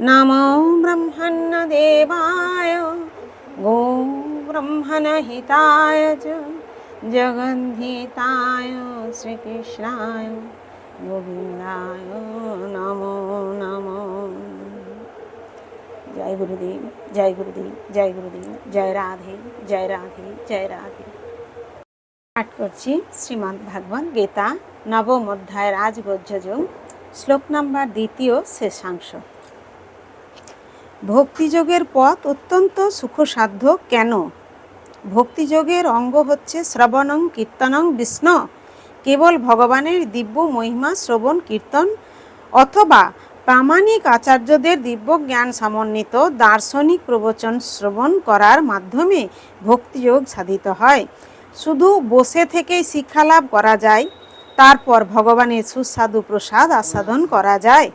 নমো ব্রহ্মণ্যদেবায় গো ব্রহ্মণহিতায় চ জগদ্ধিতায় শ্রীকৃষ্ণায় গোবিন্দায় নমো নমো জয় গুরুদেব জয় গুরুদেব জয় গুরুদেব জয় রাধে জয় রাধে জয় রাধে পাঠ করছি শ্রীমদ্ ভাগবত গীতা, নবম অধ্যায় রাজগোজ্যযোগ শ্লোক নাম্বার দ্বিতীয়, শেষাংশ। ভক্তিযোগের পথ অত্যন্ত সুখসাধ্য কেন? ভক্তিযোগের অঙ্গ হচ্ছে শ্রবণং কীর্তনং বিষ্ণু। কেবল ভগবানের দিব্য মহিমা শ্রবণ কীর্তন অথবা প্রামাণিক আচার্যদের দিব্য জ্ঞান সমন্বিত দার্শনিক প্রবচন শ্রবণ করার মাধ্যমে ভক্তিযোগ সাধিত হয়। শুধু বসে থেকেই শিক্ষালাভ করা যায়, তারপর ভগবানের সুস্বাদু প্রসাদ আস্বাদন করা যায়।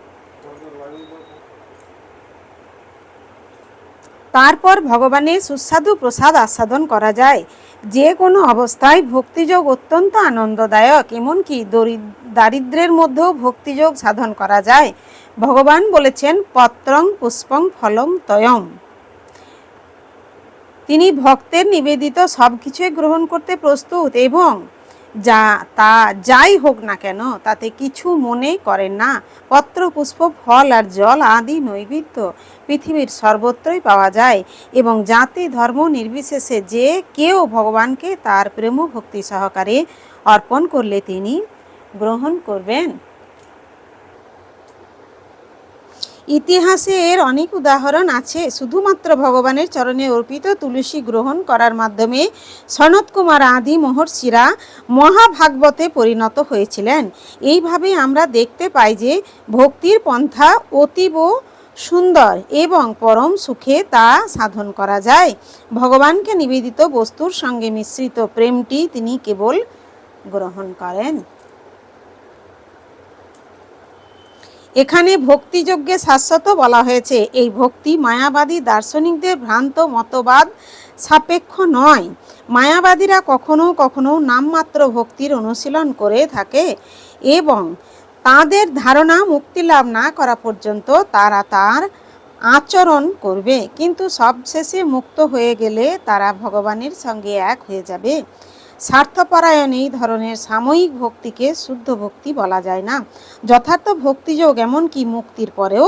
তারপর ভগবানের সুস্বাদু প্রসাদ আস্বাদন করা যায়। যে কোনো অবস্থায় ভক্তিযোগ অত্যন্ত আনন্দদায়ক, এমনকি দরি- দারিদ্র্যের মধ্যেও ভক্তিযোগ সাধন করা যায়। ভগবান বলেছেন, পত্রং পুষ্পং ফলং তয়ম তিনি ভক্তের নিবেদিত সব কিছুই গ্রহণ করতে প্রস্তুত এবং যা, তা যাই হোক না কেন, তাতে কিছু মনে করেন না। পত্র, পুষ্প, ফল আর জল আদি নৈবেদ্য পৃথিবীর সর্বত্রই পাওয়া যায় এবং জাতি, ধর্ম নির্বিশেষে যে কেউ ভগবানকে তার প্রেম ভক্তি সহকারে অর্পণ করলে তিনি গ্রহণ করবেন। ইতিহাসে এর অনেক উদাহরণ আছে। শুধুমাত্র ভগবানের চরণে অর্পিত তুলসী গ্রহণ করার মাধ্যমে সনত কুমার আদি মহর্ষিরা মহাভাগবতে পরিণত হয়েছিলেন। এইভাবে আমরা দেখতে পাই যে ভক্তির পন্থা অতীব সুন্দর এবং পরম সুখে তা সাধন করা যায়। ভগবানকে নিবেদিত বস্তুর সঙ্গে মিশ্রিত প্রেমটি তিনি কেবল গ্রহণ করেন। এখানে ভক্তিযজ্ঞে শাশ্বত বলা হয়েছে। এই ভক্তি মায়াবাদী দার্শনিকদের ভ্রান্ত মতবাদ সাপেক্ষ নয়। মায়াবাদীরা কখনো কখনো নামমাত্র ভক্তির অনুশীলন করে থাকে এবং তাদের ধারণা মুক্তি লাভ না করা পর্যন্ত তারা তার আচরণ করবে। কিন্তু সবশেষে মুক্ত হয়ে গেলে তারা ভগবানের সঙ্গে এক হয়ে যাবে। স্বার্থপরায়ণ এই ধরনের সাময়িক ভক্তিকে শুদ্ধ ভক্তি বলা যায় না। যথার্থ ভক্তিযোগ এমনকি মুক্তির পরেও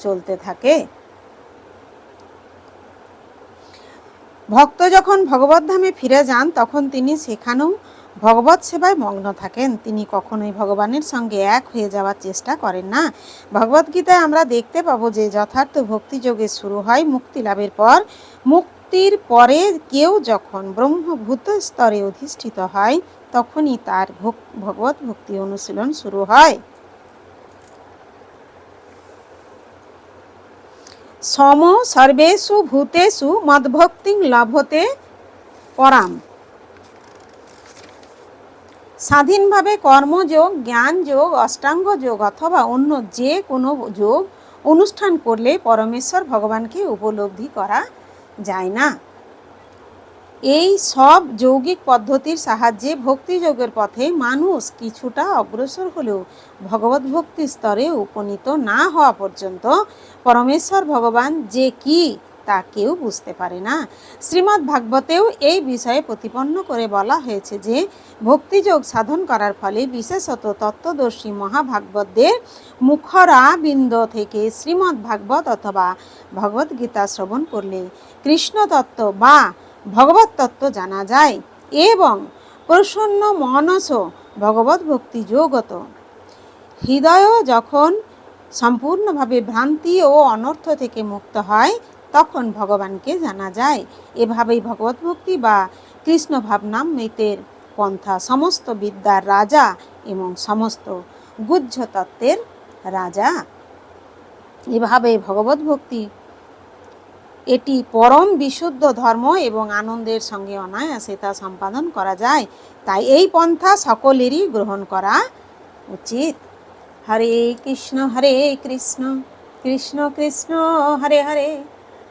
চলতে থাকে। ভক্ত যখন ভগবত ধামে ফিরে যান, তখন তিনি সেখানেও ভগবত সেবায় মগ্ন থাকেন। তিনি কখনোই ভগবানের সঙ্গে এক হয়ে যাওয়ার চেষ্টা করেন না। ভগবদ্গীতায় আমরা দেখতে পাবো যে যথার্থ ভক্তিযোগে শুরু হয় মুক্তি লাভের পর মুক্তির পরে কেউ যখন ব্রহ্মভূত স্তরে অধিষ্ঠিত হয়, তখনই তার ভগবত ভক্তি অনুশীলন শুরু হয়। সম সর্বেষু ভূতেষু মদভক্তিং লভতে পরাম। স্বাধীনভাবে কর্মযোগ জ্ঞান যোগ অষ্টাঙ্গ যোগ অথবা অন্য যে কোনো যোগ অনুষ্ঠান করলে পরমেশ্বর ভগবানকে উপলব্ধি করা যায় না। এই সব যৌগিক পদ্ধতির সাহায্যে ভক্তিযোগের পথে মানুষ কিছুটা অগ্রসর হলেও ভগবত ভক্তি স্তরে উপনীত না হওয়া পর্যন্ত পরমেশ্বর ভগবান যে কি তা কেউ বুঝতে পারে না। শ্রীমদ্ ভাগবতেও এই বিষয়ে প্রতিপন্ন করে বলা হয়েছে যে, ভক্তিযোগ সাধন করার ফলে বিশেষত তত্ত্বদর্শী মহাভাগবতদের মুখরা বিন্দ থেকে শ্রীমদ্ ভাগবত অথবা ভগবত গীতা শ্রবণ করলে কৃষ্ণ তত্ত্ব বা ভগবত তত্ত্ব জানা যায় এবং প্রসন্ন মনস ভগবত ভক্তি যোগত। হৃদয় যখন সম্পূর্ণভাবে ভ্রান্তি ও অনর্থ থেকে মুক্ত হয় তখন ভগবানকে জানা যায়, এভাবেই ভগবত ভক্তি বা কৃষ্ণ ভাবনামৃতের পন্থা সমস্ত বিদ্যার রাজা এবং সমস্ত গুহ্য তত্ত্বের রাজা। এভাবে ভগবত ভক্তি এটি পরম বিশুদ্ধ ধর্ম এবং আনন্দের সঙ্গে অনায়াসে তা সম্পাদন করা যায়। তাই এই পন্থা সকলেরই গ্রহণ করা উচিত। হরে কৃষ্ণ হরে কৃষ্ণ কৃষ্ণ কৃষ্ণ, হরে হরে।